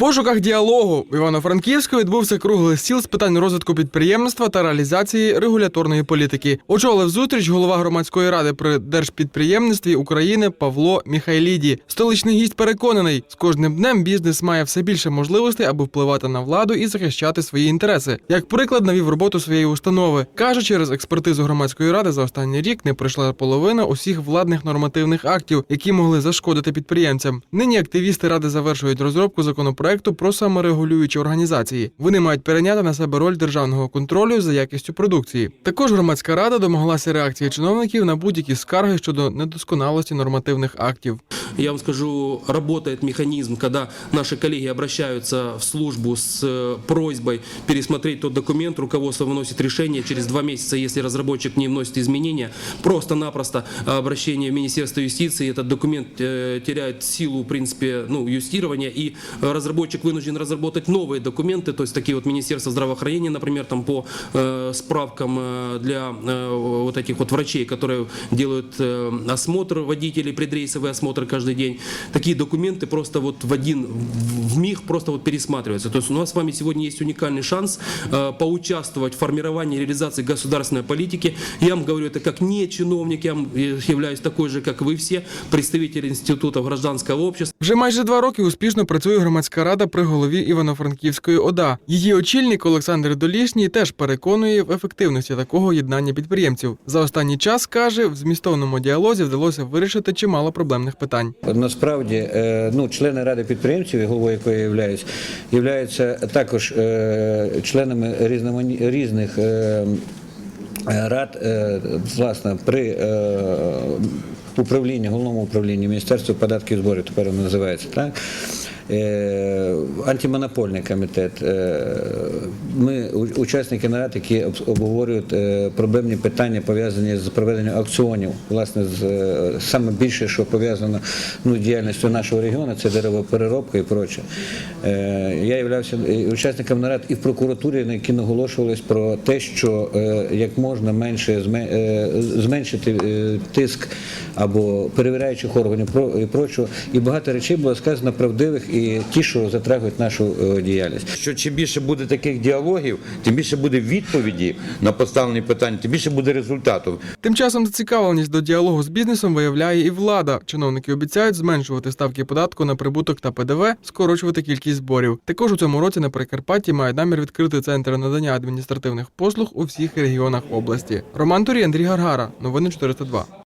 пошуках діалогу в Івано-Франківську відбувся круглий стіл з питань розвитку підприємництва та реалізації регуляторної політики. Очолив зустріч голова громадської ради при держпідприємництві України Павло Міхайліді. Столичний гість переконаний, з кожним днем бізнес має все більше можливостей, аби впливати на владу і захищати свої інтереси. Як приклад, навів роботу своєї установи. каже, через експертизу громадської ради за останній рік не пройшла половина усіх владних нормативних актів, які могли зашкодити підприємцям. Нині активісти ради завершують розробку законопроекту про саморегулюючі організації. Вони мають перейняти на себе роль державного контролю за якістю продукції. Також громадська рада домоглася реакції чиновників на будь-які скарги щодо недосконалості нормативних актів. Я вам скажу, работает механизм, когда наши коллеги обращаются в службу с э, просьбой пересмотреть тот документ, руководство выносит решение через два месяца, если разработчик не вносит изменения, просто-напросто обращение в Министерство юстиции, этот документ э, теряет силу, в принципе, ну, юстирования, и э, разработчик вынужден разработать новые документы, то есть такие вот Министерство здравоохранения, например, там по э, справкам э, для э, вот этих вот врачей, которые делают э, осмотр водителей, предрейсовый осмотр каждый день. Такие документы просто вот в один в миг просто вот пересматриваются. То есть у нас с вами сегодня есть уникальный шанс э, поучаствовать в формировании и реализации государственной политики. Я вам говорю это как не чиновник, я э, являюсь такой же, как вы все, представитель институтов гражданского общества. Вже майже два роки успішно працює громадська при голові Івано-Франківської ОДА. Її очільник Олександр Долішній теж переконує в ефективності такого єднання підприємців. За останній час каже, в змістовному діалозі вдалося вирішити чимало проблемних питань. Насправді, е, ну, члени ради підприємців, головою якої я являюсь, являються також е, членами різних е, рад, власне, при управлінні, головному управлінні Міністерства податків і зборів, тепер воно називається так. Е, Антимонопольний комітет. Е, Ми учасники нарад, які обговорюють е, проблемні питання, пов'язані з проведенням аукціонів. Власне, з саме більше, що пов'язано ну, діяльністю нашого регіону, це деревопереробка і проче. Я являвся учасником нарад і в прокуратурі, на які наголошувалось про те, що як можна менше зменшити тиск або перевіряючих органів і прочого. І багато речей було сказано правдивих і ті, що затрагують нашу е, діяльність. Що чим більше буде таких діалогів, тим більше буде відповіді на поставлені питання, тим більше буде результату. Тим часом зацікавленість до діалогу з бізнесом виявляє і влада. Чиновники обіцяють зменшувати ставки податку на прибуток та ПДВ, скорочувати кількість зборів. Також у цьому році на Прикарпатті мають намір відкрити центр надання адміністративних послуг у всіх регіонах області. Роман Турій, Андрій Гаргара. Новини 402.